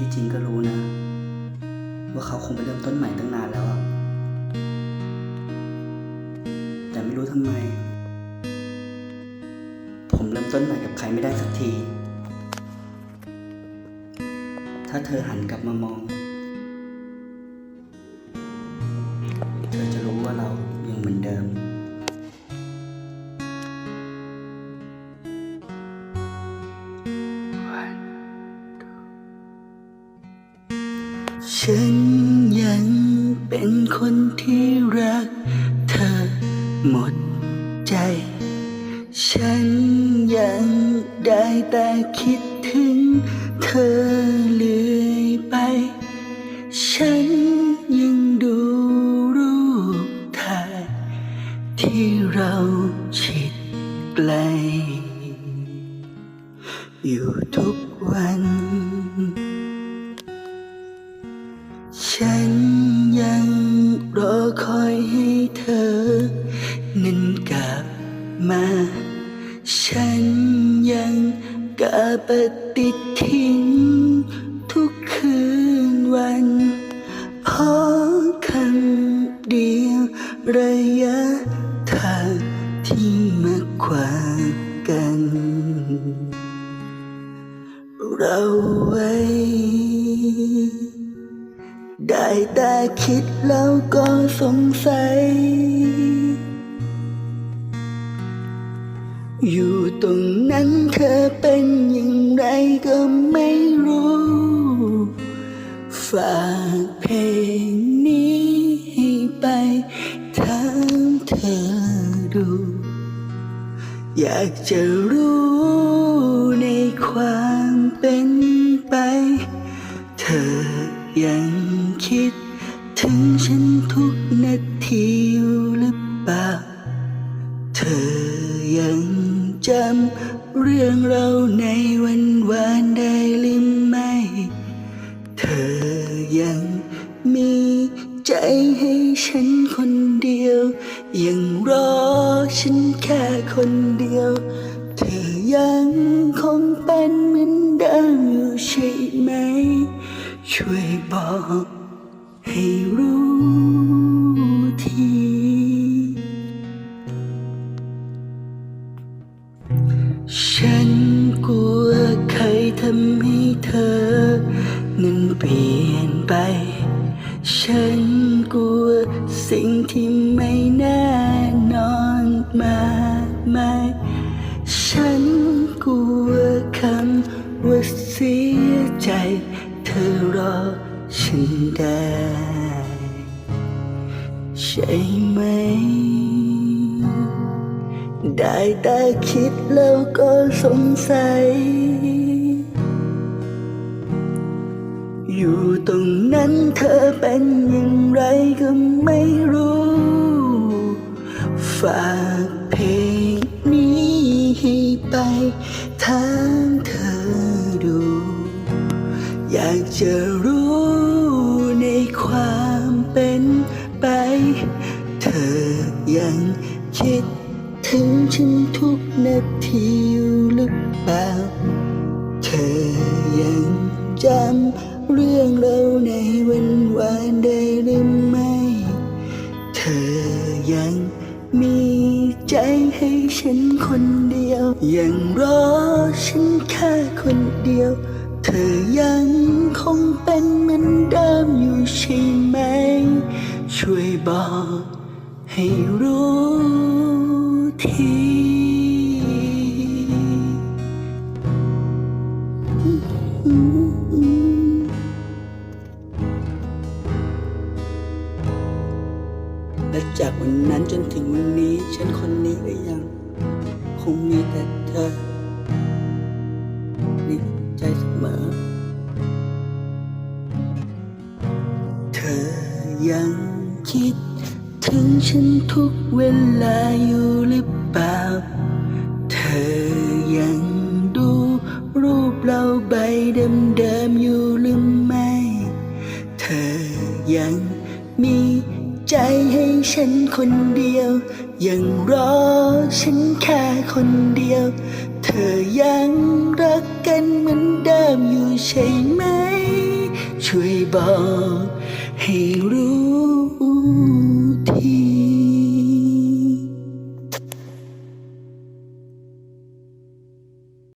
ที่จริงก็รู้นะ ว่าเขาคงไปเริ่มต้นใหม่ตั้งนานแล้วอะแต่ไม่รู้ทำไม ผมเริ่มต้นใหม่กับใครไม่ได้สักที ถ้าเธอหันกลับมามอง เธอจะรู้ว่าเรายังเหมือนเดิม ฉันยังเป็นคนที่รักเธอหมดใจ ฉันยังได้แต่คิดถึงเธอเรื่อยไป ฉันยังดูรูปถ่ายที่เราชิดไกล อยู่ทุกวัน นั้นกลับมา ฉันยังกะปฏิทิ้งทุกคืนวันเพราะคำเดียวระยะทางที่มาขวางกัน เราไว้ได้แต่คิดแล้วก็สงสัย นั้นเธอเป็นอย่างไรก็ไม่รู้ ฝากเพลงนี้ให้ไปถามเธอดู อยากจะรู้ในความเป็นไป เธอยังคิดถึงฉันทุกนาทีหรือเปล่า เธอยังจำ เรื่องเราในวันวานได้หรือไม่ เธอยังมีใจให้ฉันคนเดียว ยังรอฉันแค่คนเดียว เธอยังคงเป็นเหมือนเดิมอยู่ใช่ไหม ช่วยบอก เปลี่ยนไป ฉันกลัวสิ่งที่ไม่แน่นอนมากมายฉันกลัวคำว่าเสียใจ เธอรอฉันได้ ใช่ไหม ได้แต่คิดแล้วก็สงสัย อยู่ตรงนั้นเธอเป็นอย่างไรก็ไม่รู้ ฝากเพลงนี้ให้ไปทางเธอดู อยากจะรู้ในความเป็นไป เธอยังคิดถึงฉันทุกนาทีอยู่หรือเปล่า เธอยังจำ ฉันคนเดียว ยังรอฉันแค่คนเดียว เธอยังคงเป็นเหมือนเดิมอยู่ใช่ไหม ช่วยบอกให้รู้ทีและจากวันนั้นจนถึงวันนี้ ฉันคนนี้ งคงมีแต่เธอในใจเสมอ เธอยังคิด ถึงฉันทุกเวลาอยู่หรือเปล่า เธอยังดู รูปเราใบเดิมๆอยู่หรือไม่ เธอยังมีใจให้ฉันคนเดียว ยังรอฉันแค่คนเดียว เธอยังรักกันเหมือนเดิมอยู่ใช่ไหม ช่วยบอกให้รู้ที